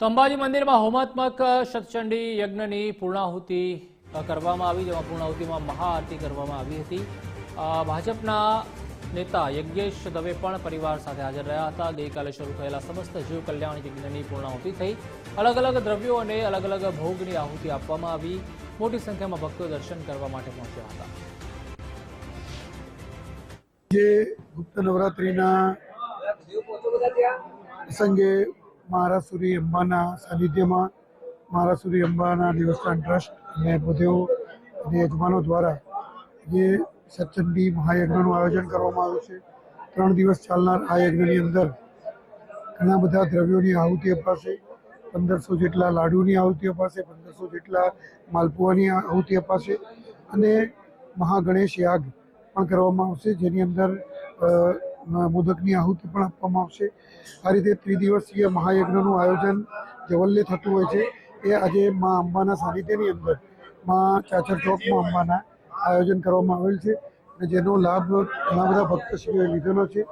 તો અંબાજી મંદિરમાં હોમાત્મક સતચંડી યજ્ઞની પૂર્ણાહુતિ કરવામાં આવી, જેમાં પૂર્ણાહુતિમાં મહાઆરતી કરવામાં આવી હતી. ભાજપના નેતા યજ્ઞેશ દવે પણ પરિવાર સાથે હાજર રહ્યા હતા. ગઈકાલે શરૂ થયેલા સમસ્ત જીવ કલ્યાણ યજ્ઞની પૂર્ણાહુતિ થઈ. અલગ અલગ દ્રવ્યો અને અલગ અલગ ભોગની આહુતિ આપવામાં આવી. મોટી સંખ્યામાં ભક્તો દર્શન કરવા માટે પહોંચ્યા હતા. જે ગુપ્ત નવરાત્રિના પ્રસંગે મહારાસુરી અંબાના સાનિધ્યમાં મહારાસુરી અંબાના દેવસ્થાન ટ્રસ્ટ અને બધેઓ અને યજમાનો દ્વારા જે સચંડી મહાયજ્ઞનું આયોજન કરવામાં આવ્યું છે. ત્રણ દિવસ ચાલનાર આ યજ્ઞની અંદર ઘણા બધા દ્રવ્યોની આહુતિ અપાશે, પંદરસો જેટલા લાડુની આહુતિ અપાશે, પંદરસો જેટલા માલપુઆની આહુતિ અપાશે અને મહાગણેશ યાગ પણ કરવામાં આવશે, જેની અંદર મોદકની આહુતિ પણ આપવામાં આવશે. આ રીતે ત્રિદિવસીય મહાયજ્ઞનું આયોજન જવલ્લે થતું હોય છે. એ આજે મા અંબાના સાનિધ્યની અંદર મા ચાચર ચોકમાં અંબાના આયોજન કરવામાં આવેલ છે. અને જેનો લાભ ઘણા બધા ભક્તશ્રીઓએ લીધેલો છે.